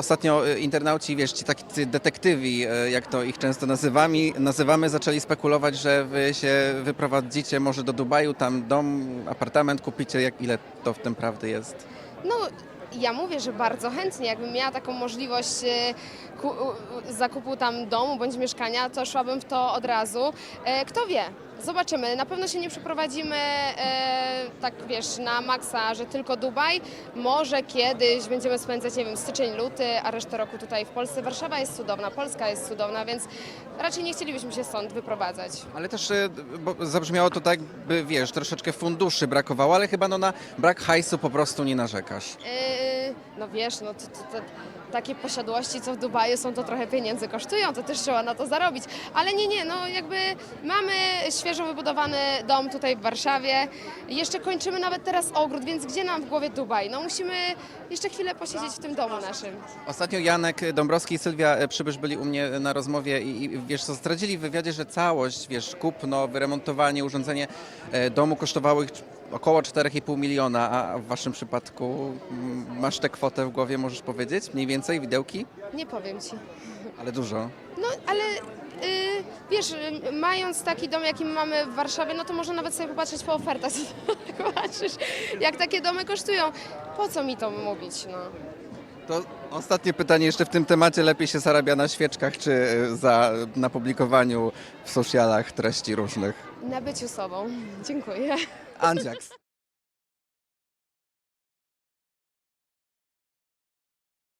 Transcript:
Ostatnio e, internauci, wiesz, ci tacy detektywi, e, jak to ich często nazywamy, nazywamy, zaczęli spekulować, że wy się wyprowadzicie może do Dubaju, tam dom, apartament kupicie, jak ile to w tym prawdy jest? No, ja mówię, że bardzo chętnie. Jakbym miała taką możliwość e, zakupu tam domu bądź mieszkania, to szłabym w to od razu. Kto wie? Zobaczymy. Na pewno się nie przeprowadzimy e, tak, wiesz, na maksa, że tylko Dubaj. Może kiedyś będziemy spędzać, nie wiem, styczeń, luty, a resztę roku tutaj w Polsce. Warszawa jest cudowna, Polska jest cudowna, więc raczej nie chcielibyśmy się stąd wyprowadzać. Ale też e, bo zabrzmiało to tak, by wiesz, troszeczkę funduszy brakowało, ale chyba no na brak hajsu po prostu nie narzekasz. Yy, no wiesz, no to, to, to, takie posiadłości, co w Dubaju są, to trochę pieniędzy kosztują, to też trzeba na to zarobić. Ale nie, nie, no jakby mamy świeżo wybudowany dom tutaj w Warszawie. Jeszcze kończymy nawet teraz ogród, więc gdzie nam w głowie Dubaj? No musimy jeszcze chwilę posiedzieć w tym domu naszym. Ostatnio Janek Dąbrowski i Sylwia e, Przybysz byli u mnie na rozmowie i, i wiesz co, zdradzili w wywiadzie, że całość, wiesz, kupno, wyremontowanie, urządzenie e, domu kosztowało ich około 4,5 miliona, a w waszym przypadku mm, masz tę kwotę w głowie, możesz powiedzieć? Mniej więcej, widełki? Nie powiem ci. Ale dużo. No ale yy, wiesz, yy, mając taki dom, jaki mamy w Warszawie, no to można nawet sobie popatrzeć po ofertach. Zobaczysz, jak takie domy kosztują. Po co mi to mówić, no? To ostatnie pytanie jeszcze w tym temacie. Lepiej się zarabia na świeczkach, czy e, za, na publikowaniu w socialach treści różnych? Na byciu sobą. Dziękuję. Andziaks.